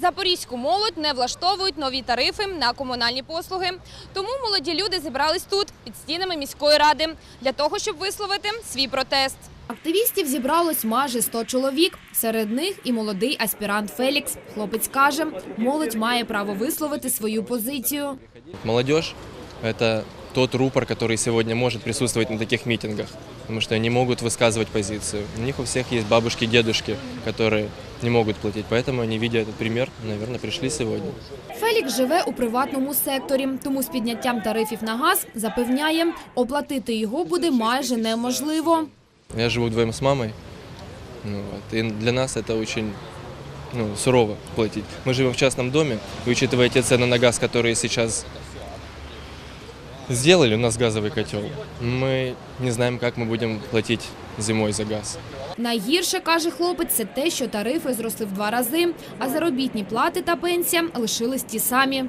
Запорізьку молодь не влаштовують нові тарифи на комунальні послуги. Тому молоді люди зібрались тут, під стінами міської ради, для того, щоб висловити свій протест. Активістів зібралось майже 100 чоловік. Серед них і молодий аспірант Фелікс. Хлопець каже, молодь має право висловити свою позицію. Молодежь – это тот рупор, который сегодня может присутствовать на таких митингах, потому что они могут высказывать позицию. У них у всех есть бабушки, дедушки, которые не могут платить, поэтому они, видя этот пример, наверное, пришли сегодня. Фелікс живе у приватному секторі, тому з підняттям тарифів на газ запевняє, оплатити його буде майже неможливо. Я живу вдвоем с мамой, ну вот, и для нас это очень ну, сурово платить. Мы живем в частном доме, и учитывая те цены на газ, которые сейчас сделали, у нас газовый котел, мы не знаем, как мы будем платить зимой за газ. Найгірше, каже хлопець, це те, що тарифи зросли в два рази, а заробітні плати та пенсія лишились ті самі.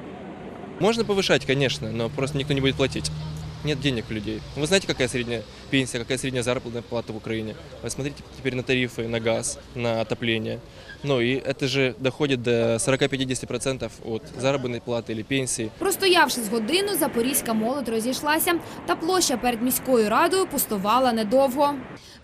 Можно повышать, конечно, но просто никто не будет платить. Нет денег у людей. Вы знаете, какая средняя пенсия, какая средняя заработная плата в Украине? Посмотрите теперь на тарифы, на газ, на отопление. Ну и это же доходит до 40-50% от заработной платы или пенсии. Простоявши з годину, запорізька молодь розійшлася, та площа перед міською радою пустувала недовго.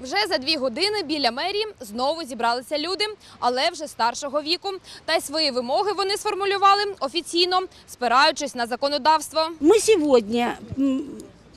Вже за дві години біля мерії знову зібралися люди, але вже старшого віку. Та й свої вимоги вони сформулювали офіційно, спираючись на законодавство. Мы сегодня м, вы-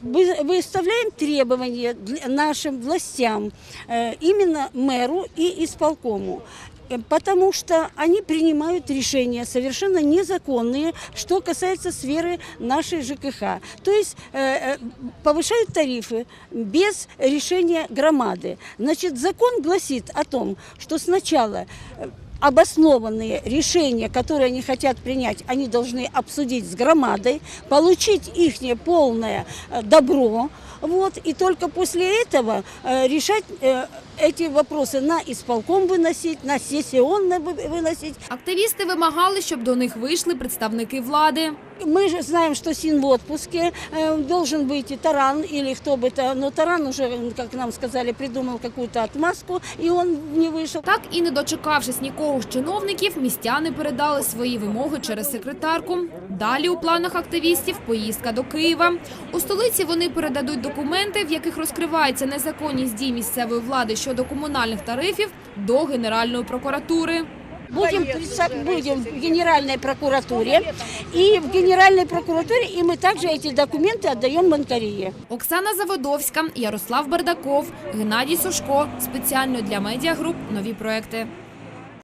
выставляем требования для нашим властям, э, именно мэру и исполкому. Э, Потому что они принимают решения совершенно незаконные, что касается сферы нашей ЖКХ. То есть э, э, повышают тарифы без решения громады. Значит, закон гласит о том, что сначала э, обоснованные решения, которые они хотят принять, они должны обсудить с громадой, получить их полное э, добро, вот, и только после этого э, решать э, эти вопросы на исполком выносить, на сессионно вы- выносить. Активісти вимагали, щоб до них вийшли представники влади. Мы же знаем, что Син в отпуске, э, должен быть и Таран или кто бы то, но Таран уже, как нам сказали, придумал какую-то отмазку, и он не вышел. Так і не дочекавшись нікого з чиновників, містяни передали свої вимоги через секретарку. Далі у планах активістів поїздка до Києва. У столиці вони передадуть документи, в яких розкривається незаконність дій місцевої влади щодо комунальних тарифів до Генеральної прокуратури. Будем, писать- будем в Генеральной прокуратуре, и в Генеральной прокуратуре, и мы также эти документы отдаем Манкарии. Оксана Заводовська, Ярослав Бардаков, Геннадій Сушко. Спеціально для медіагруп нові проекти.